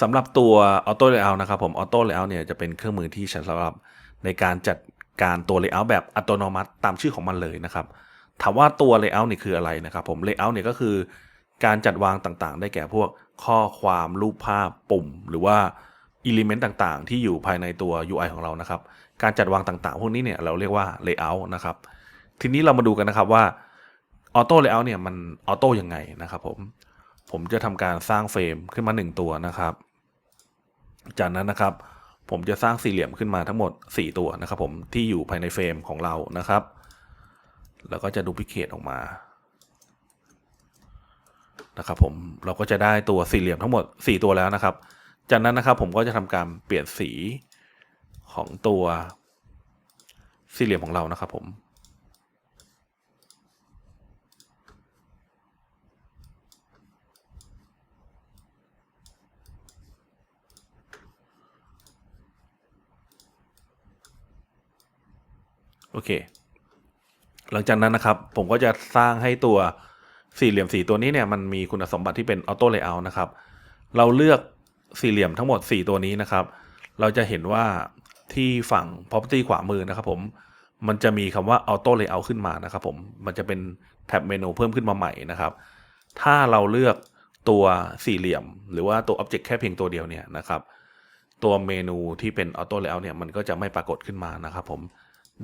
สำหรับตัว Auto Layout นะครับผม Auto Layout เนี่ยจะเป็นเครื่องมือที่ใช้สำหรับในการจัดการตัว Layout แบบอัตโนมัติตามชื่อของมันเลยนะครับ ถามว่าตัว Layout นี่ยคืออะไรนะครับผม Layout เนี่ยก็คือ การจัดวางต่างๆ ได้แก่พวกข้อความรูปภาพปุ่ม หรือว่า Element ต่างๆ ที่อยู่ภายในตัว UI ของเรานะครับ การจัดวางต่างๆ พวกนี้เนี่ยเราเรียกว่า Layout นะครับ ทีนี้เรามาดูกันนะครับว่า Auto Layout เนี่ยมัน Auto ยังไงนะครับผม ผมจะทำการสร้างเฟรมขึ้นมา 1 ตัวนะครับ จากนั้นนะครับ ผมจะสร้างสี่เหลี่ยมขึ้นมาทั้งหมด 4 ตัวนะครับ ผมที่อยู่ภายในเฟรมของเรานะครับ แล้วก็จะดูพิเคตออกมานะครับผมเราก็จะได้ตัวสี่เหลี่ยมทั้งหมด 4 ตัวแล้วนะครับ จากนั้นนะครับผมก็จะทำการเปลี่ยนสีของตัวสี่เหลี่ยมของเรานะครับผม โอเค หลังจากนั้นนะครับ ผมก็จะสร้างให้ตัวสี่เหลี่ยมสีตัวนี้เนี่ยมันมีคุณสมบัติที่เป็นออโต้เลเยอร์นะครับ เราเลือกสี่เหลี่ยมทั้งหมด 4 ตัวนี้นะครับ เราจะเห็นว่าที่ฝั่ง property ขวามือนะครับ ผมมันจะมีคำว่า auto layout ขึ้นมานะครับ ผมมันจะเป็นแท็บเมนูเพิ่มขึ้นมาใหม่นะครับ ถ้าเราเลือกตัวสี่เหลี่ยม หรือว่าตัว object แค่เพียงตัวเดียวเนี่ยนะครับ ตัวเมนูที่เป็น auto layout เนี่ยมันก็จะไม่ปรากฏขึ้นมานะครับ ผม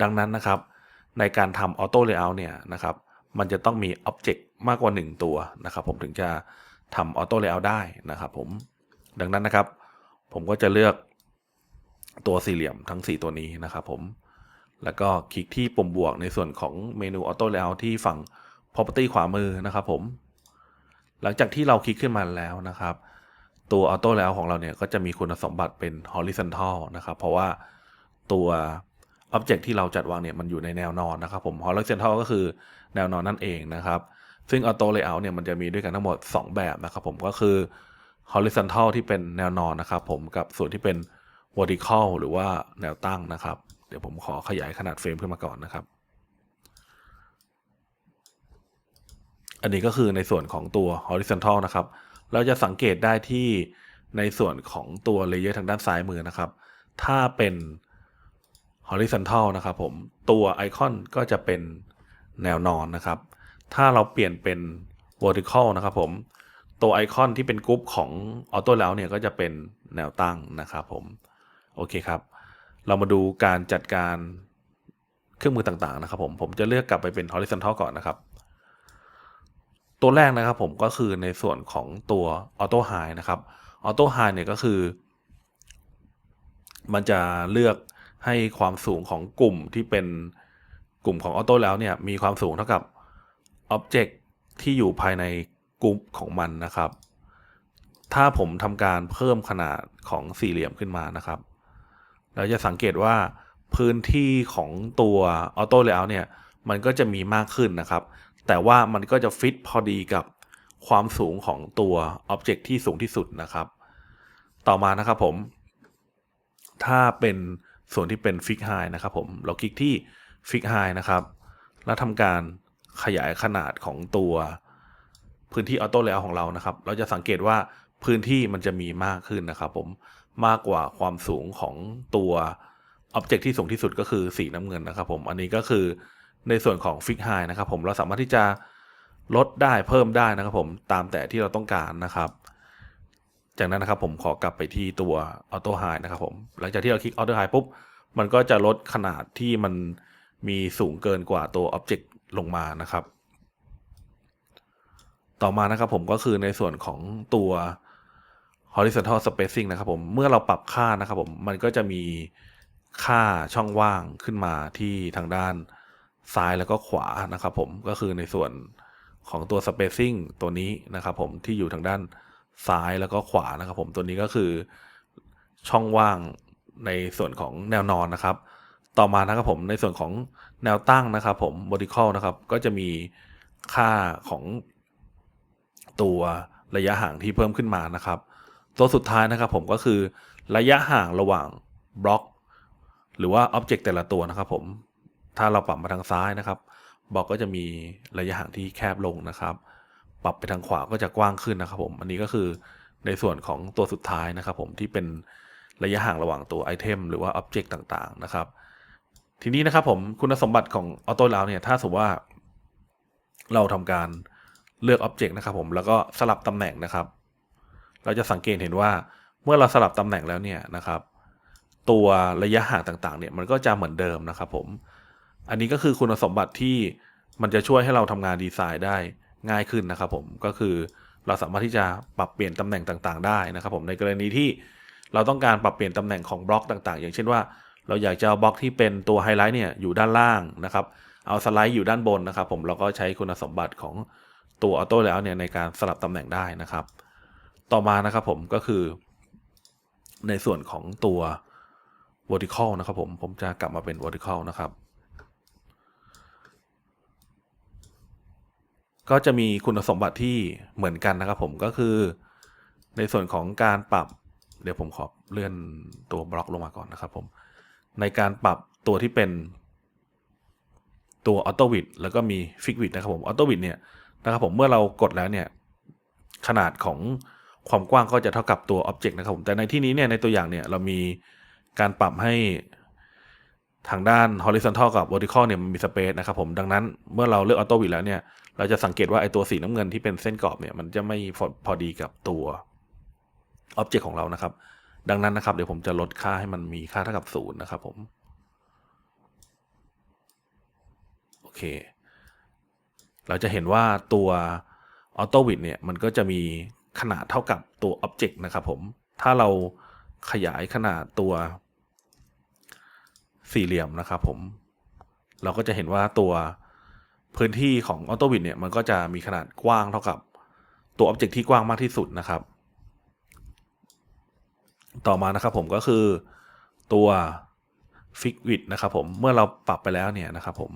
ดังนั้นนะครับ ในการทำ auto layout เนี่ยนะครับ มันจะต้องมี object มากกว่า 1 ตัวนะครับ ผมถึงจะทำ auto layout ได้นะครับ ผมดังนั้นนะครับ ผมก็จะเลือกตัวสี่เหลี่ยมทั้ง 4 ตัวนี้นะครับ ผมแล้วก็คลิกที่ปุ่มบวกในส่วนของเมนู auto layout ที่ฝั่ง property ขวามือนะครับ ผม หลังจากที่เราคลิกขึ้นมาแล้วนะครับ ตัว auto layout ของเราเนี่ยก็จะมีคุณสมบัติเป็น horizontal นะครับ เพราะว่าตัว object ที่เราจัดวางเนี่ยมันอยู่ในแนวนอนนะครับผม horizontal ก็คือแนวนอนนั่นเองนะครับ ซึ่ง auto layout เนี่ยมันจะมีด้วยกันทั้งหมด 2 แบบนะครับผมก็คือ horizontal ที่เป็นแนวนอนนะครับผมกับส่วนที่เป็น vertical หรือว่าแนวตั้งนะครับ เดี๋ยวผมขอขยายขนาดเฟรมขึ้นมาก่อนนะครับ อันนี้ก็คือในส่วนของตัว horizontal นะครับ เราจะสังเกตได้ที่ในส่วนของตัวเลเยอร์ทางด้านซ้ายมือนะครับ ถ้าเป็น horizontal นะครับผมตัวไอคอนก็จะเป็นแนวนอนนะครับ ถ้าเราเปลี่ยนเป็น vertical นะครับผมตัวไอคอนที่เป็นกรุ๊ปของ auto แล้วเนี่ยก็จะเป็นแนวตั้งนะครับผมโอเคครับ เรามาดูการจัดการเครื่องมือต่างๆนะครับผมผมจะเลือกกลับไปเป็น horizontal ก่อนนะครับ ตัวแรกนะครับผมก็คือในส่วนของตัว auto high นะครับ auto high เนี่ยก็คือ มันจะเลือก ให้ความสูงของกลุ่มที่เป็นกลุ่มของ auto แล้วเนี่ยมีความสูงเท่ากับ object ที่อยู่ภายในกลุ่มของมันนะครับ ถ้าผมทำการเพิ่มขนาดของสี่เหลี่ยมขึ้นมานะครับ เราจะสังเกตว่าพื้นที่ของตัว auto layout เนี่ยมันก็จะมีมากขึ้นนะครับ แต่ว่ามันก็จะฟิตพอดีกับความสูงของตัว Object ที่สูงที่สุดนะครับ ต่อมานะครับผม ถ้าเป็น ส่วนที่เป็น Fix High นะครับผมเราคลิกที่ Fix High นะครับ แล้วทำการขยายขนาดของตัวพื้นที่ Auto Layout ของเรานะครับ เราจะสังเกตว่าพื้นที่มันจะมีมากขึ้นนะครับผมมากกว่าความสูงของตัว Object ที่สูงที่สุดก็คือสีน้ำเงินนะครับผมอันนี้ก็คือในส่วนของ Fix High นะครับผมเราสามารถที่จะลดได้เพิ่มได้นะครับผมตามแต่ที่เราต้องการนะครับ จากนั้นนะครับผมขอกลับไปที่ตัว Auto High นะครับผม หลังจากที่เราคลิก Auto High ปุ๊บ มันก็จะลดขนาดที่มันมีสูงเกินกว่าตัว Object ลงมานะครับ ต่อมานะครับผมก็คือในส่วนของตัว horizontal spacing นะครับผมเมื่อเราปรับค่านะครับผมมันก็จะมีค่าช่องว่างขึ้นมาที่ทางด้านซ้ายแล้วก็ขวานะครับผมก็คือในส่วนของตัว spacing ตัวนี้นะครับผมที่อยู่ทางด้าน ซ้ายแล้วก็ขวานะครับ ผมตัวนี้ก็คือช่องว่างในส่วนของแนวนอนนะครับ ต่อมานะครับผมในส่วนของแนวตั้งนะครับผม vertical นะครับ ก็จะมีค่าของตัวระยะห่างที่เพิ่มขึ้นมานะครับ ตัวสุดท้ายนะครับผมก็คือระยะห่างระหว่างบล็อก หรือว่า Object แต่ละตัวนะครับผมถ้าเราปรับมาทางซ้ายนะครับบล็อกก็จะมีระยะห่างที่แคบลงนะครับ ปรับไปทางขวาก็จะกว้างขึ้นนะครับผม อันนี้ก็คือในส่วนของตัวสุดท้ายนะครับผมที่เป็นระยะห่างระหว่างตัวไอเทมหรือว่าอ็อบเจกต์ต่างๆนะครับ ทีนี้นะครับผมคุณสมบัติของออโต้ล้วเนี่ยถ้าสมมติว่า เราทำการเลือกอ็อบเจกต์นะครับผมแล้วก็สลับตำแหน่งนะครับ เราจะสังเกตเห็นว่าเมื่อเราสลับตำแหน่งแล้วเนี่ยนะครับ ตัวระยะห่างต่างๆเนี่ยมันก็จะเหมือนเดิมนะครับผม อันนี้ก็คือคุณสมบัติที่มันจะช่วยให้เราทำงานดีไซน์ได้ ง่ายขึ้นนะครับผมก็คือเราสามารถที่จะปรับเปลี่ยนตำแหน่งต่างๆ ได้นะครับผมในกรณีที่เราต้องการปรับเปลี่ยนตำแหน่งของบล็อกต่างๆ อย่างเช่นว่า เราอยากจะเอาบล็อกที่เป็นตัวไฮไลท์เนี่ยอยู่ด้านล่างนะครับเอาสไลด์อยู่ด้านบนนะครับผมเราก็ใช้คุณสมบัติของตัวออโต้แล้วเนี่ยในการสลับตำแหน่งได้นะครับ ต่อมานะครับผมก็คือ ในส่วนของตัว vertical นะครับผมผมจะกลับมาเป็น vertical นะครับ ก็จะมีคุณสมบัติที่เหมือนกันนะครับผมก็คือในส่วนของการปรับเดี๋ยวผมขอเลื่อนตัวบล็อกลงมาก่อนนะครับผม ในการปรับตัวที่เป็นตัวออโต้วิดแล้วก็มีฟิกวิดนะครับผมออโต้วิดเนี่ยนะครับผมเมื่อเรากดแล้วเนี่ยขนาดของความกว้างก็จะเท่ากับตัวอ็อบเจกต์นะครับผม แต่ในที่นี้เนี่ยในตัวอย่างเนี่ยเรามีการปรับให้ทางด้าน horizontal กับ vertical เนี่ยมันมี space นะครับผม ดังนั้นเมื่อเราเลือกออโต้วิดแล้วเนี่ย เราจะสังเกตว่าไอตัวสีน้ำเงินที่เป็นเส้นกรอบเนี่ยมันจะไม่พอพอดีกับตัวอ็อบเจกต์ของเรานะครับ ดังนั้นนะครับ เดี๋ยวผมจะลดค่าให้มันมีค่าเท่ากับศูนย์นะครับผมโอเค เราจะเห็นว่าตัวออโต้วิดเนี่ยมันก็จะมีขนาดเท่ากับตัวอ็อบเจกต์นะครับผมถ้าเราขยายขนาดตัวสี่เหลี่ยมนะครับผม เราก็จะเห็นว่าตัว พื้นที่ของออโต้วิดเนี่ยมันก็จะมีขนาดกว้างเท่ากับตัวอ็อบเจกต์ที่กว้างมากที่สุดนะครับ ต่อมานะครับผมก็คือตัวฟิกวิดนะครับผมเมื่อเราปรับไปแล้วเนี่ยนะครับผม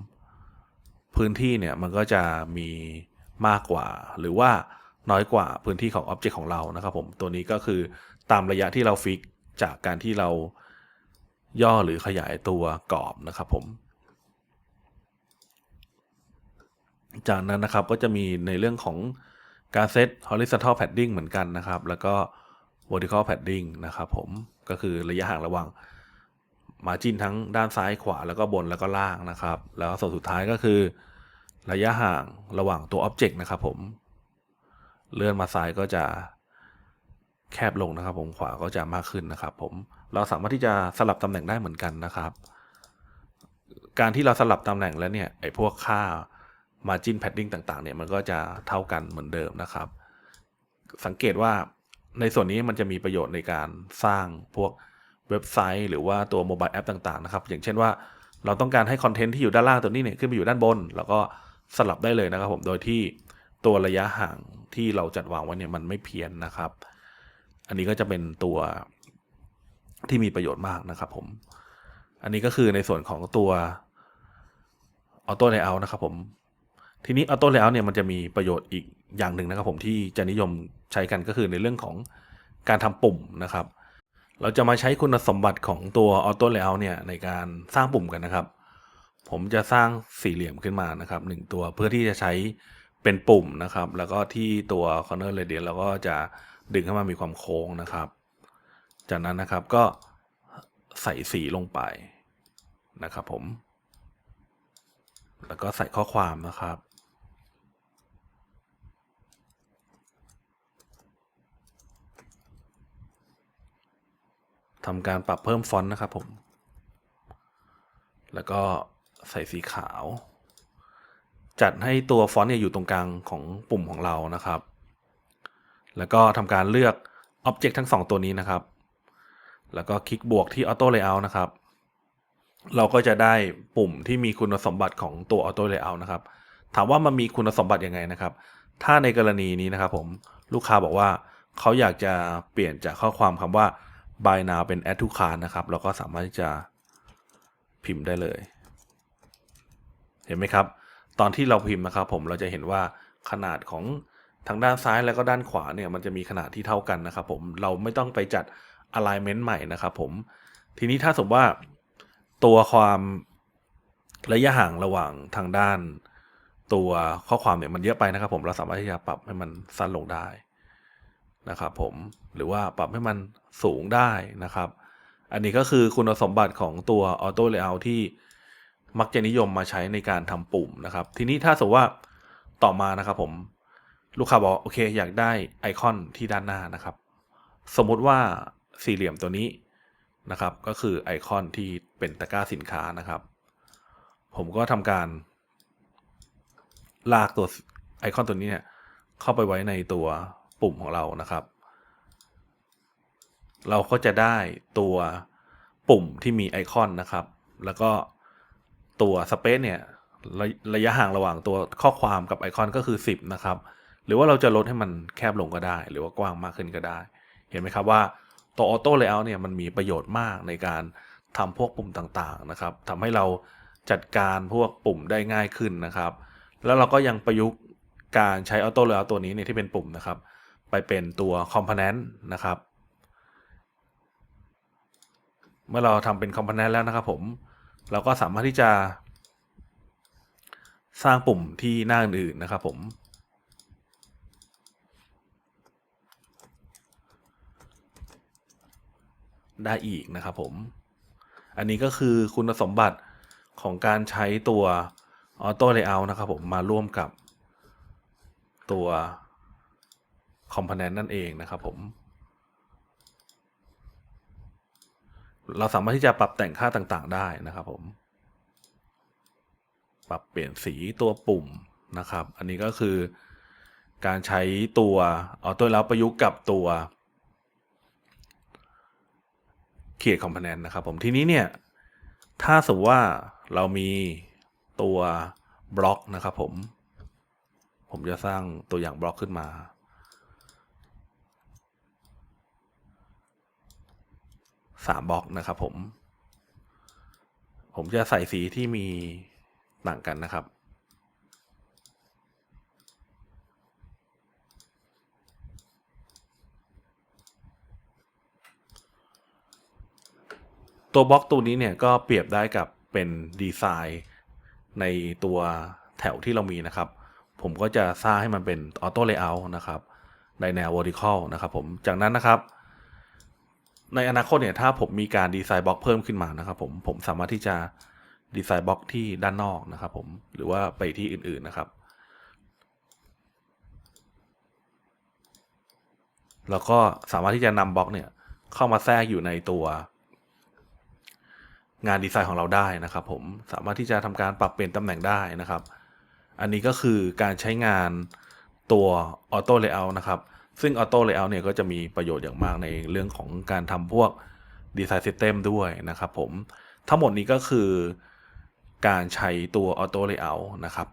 พื้นที่เนี่ยมันก็จะมีมากกว่า หรือว่าน้อยกว่าพื้นที่ของอ็อบเจกต์ของเรานะครับผมตัวนี้ก็คือตามระยะที่เราฟิกจากการที่เราย่อหรือขยายตัวกรอบนะครับผม จากนั้นนะครับก็จะมีในเรื่องของการเซต horizontal padding เหมือนกันนะครับ แล้วก็ vertical padding นะครับผมก็คือระยะห่างระหว่าง margin ทั้งด้านซ้ายขวาแล้วก็บนแล้วก็ล่างนะครับ แล้วส่วนสุดท้ายก็คือ ระยะห่างระหว่างตัว object นะครับผมเลื่อนมาซ้ายก็จะแคบลงนะครับ ผมขวาก็จะมากขึ้นนะครับ ผมเราสามารถที่จะสลับตำแหน่งได้เหมือนกันนะครับ การที่เราสลับตำแหน่งแล้วเนี่ยไอ้พวกค่า margin padding ต่างๆเนี่ยมันก็จะเท่ากันเหมือนเดิมนะครับ สังเกตว่าในส่วนนี้มันจะมีประโยชน์ในการสร้างพวกเว็บไซต์ หรือว่าตัวโมบายแอปต่างๆนะครับ อย่างเช่นว่าเราต้องการให้คอนเทนต์ที่อยู่ด้านล่างตัวนี้เนี่ยขึ้นไปอยู่ด้านบน แล้วก็สลับได้เลยนะครับ ผมโดยที่ตัวระยะห่างที่เราจัดวางไว้เนี่ยมันไม่เพี้ยนนะครับ อันนี้ก็จะเป็นตัวที่มีประโยชน์มากนะครับ ผม อันนี้ก็คือในส่วนของตัวออโต้เลเยอร์นะครับ ผม ทีนี้ออโต้เลเยอร์เนี่ยมันจะมีประโยชน์อีกอย่างหนึ่งนะครับผมที่จะนิยมใช้กันก็คือในเรื่องของการทำปุ่มนะครับ เราจะมาใช้คุณสมบัติของตัวออโต้เลเยอร์เนี่ยในการสร้างปุ่มกันนะครับ ผมจะสร้างสี่เหลี่ยมขึ้นมานะครับหนึ่งตัวเพื่อที่จะใช้เป็นปุ่มนะครับ แล้วก็ที่ตัว corner radius เราก็จะดึงเข้ามามีความโค้งนะครับ จากนั้นนะครับก็ใส่สีลงไปนะครับผม แล้วก็ใส่ข้อความนะครับ ทำการปรับเพิ่มฟอนต์นะครับผม แล้วก็ใส่สีขาว จัดให้ตัวฟอนต์เนี่ยอยู่ตรงกลางของปุ่มของเรานะครับ แล้วก็ทำการเลือกอ็อบเจกต์ทั้งสองตัวนี้นะครับ แล้วก็คลิกบวกที่ Auto Layout นะครับ เราก็จะได้ปุ่มที่มีคุณสมบัติของตัว Auto Layout นะครับ ถามว่ามันมีคุณสมบัติยังไงนะครับ ถ้าในกรณีนี้นะครับผม ลูกค้าบอกว่าเขาอยากจะเปลี่ยนจากข้อความคำว่า buy now เป็น add to cart นะครับ เราก็สามารถที่จะพิมพ์ได้เลย เห็นไหมครับ ตอนที่เราพิมพ์นะครับ ผมเราจะเห็นว่าขนาดของทางด้านซ้ายแล้วก็ด้านขวาเนี่ยมันจะมีขนาดที่เท่ากันนะครับ ผมเราไม่ต้องไปจัด alignment ใหม่นะครับ ผมทีนี้ถ้าสมมติว่าตัวความระยะห่างระหว่างทางด้าน ตัวข้อความเนี่ยมันเยอะไปนะครับ ผมเราสามารถที่จะปรับให้มันสั้นลงได้ นะครับผมหรือว่าปรับให้มันสูงได้นะครับ อันนี้ก็คือคุณสมบัติของตัว Auto Layout ที่มักจะนิยมมาใช้ในการทำปุ่มนะครับ ทีนี้ถ้าสมมติว่าต่อมานะครับผมลูกค้าบอกโอเค อยากได้ไอคอนที่ด้านหน้านะครับ สมมุติว่าสี่เหลี่ยมตัวนี้นะครับ ก็คือไอคอนที่เป็นตะกร้าสินค้านะครับ ผมก็ทำการ ลากตัวไอคอนตัวนี้เนี่ยเข้าไปไว้ในตัว ปุ่มของเรานะครับ เราก็จะได้ตัวปุ่มที่มีไอคอนนะครับ แล้วก็ตัวสเปซเนี่ยระระยะห่างระหว่างตัวข้อความกับไอคอนก็คือ 10 นะครับ หรือว่าเราจะลดให้มันแคบลงก็ได้ หรือว่ากว้างมากขึ้นก็ได้ เห็นไหมครับว่าตัวออโต้เลเยอร์เนี่ยมันมีประโยชน์มากในการทำพวกปุ่มต่างๆนะครับทำให้เราจัดการพวกปุ่มได้ง่ายขึ้นนะครับ แล้วเราก็ยังประยุกต์การใช้ออโต้เลเยอร์ตัวนี้เนี่ยที่เป็นปุ่มนะครับ ไปเป็นตัวคอมโพเนนต์นะครับ เมื่อเราทำเป็นคอมโพเนนต์แล้วนะครับผม เราก็สามารถที่จะ สร้างปุ่มที่หน้าอื่นๆนะครับผมได้อีกนะครับผม อันนี้ก็คือคุณสมบัติของการใช้ตัว Auto Layout นะครับผมมาร่วมกับตัว Component นั่นเองนะครับผมเราสามารถที่จะปรับแต่งค่าต่างๆ ได้นะครับผม ปรับเปลี่ยนสีตัวปุ่มนะครับ อันนี้ก็คือการใช้ตัวเอาตัวแล้วประยุกต์กับตัว Create Component นะครับผม ทีนี้เนี่ย ถ้าสมมติว่าเรามีตัวบล็อกนะครับผม ผมจะสร้างตัวอย่างบล็อกขึ้นมา สามบล็อกนะครับผม ผมจะใส่สีที่มีต่างกันนะครับ ตัวบล็อกตัวนี้เนี่ยก็เปรียบได้กับเป็นดีไซน์ในตัวแถวที่เรามีนะครับ ผมก็จะสร้างให้มันเป็นออโต้เลเยอร์นะครับในแนว vertical นะครับผมจากนั้นนะครับ ในอนาคตเนี่ยถ้าผมมีการดีไซน์บล็อกเพิ่มขึ้นมานะครับผมผมสามารถที่จะดีไซน์บล็อกที่ด้านนอกนะครับผมหรือว่าไปที่อื่นๆนะครับ แล้วก็สามารถที่จะนำบล็อกเนี่ยเข้ามาแทรกอยู่ในตัว งานดีไซน์ของเราได้นะครับ ผมสามารถที่จะทำการปรับเปลี่ยนตำแหน่งได้นะครับ อันนี้ก็คือการใช้งานตัว Auto Layout นะครับ ซึ่ง Auto Layout เนี่ยก็จะมีประโยชน์อย่างมากในเรื่องของการทำพวก Design System ด้วยนะครับผม ทั้งหมดนี้ก็คือการใช้ตัว Auto Layout นะครับ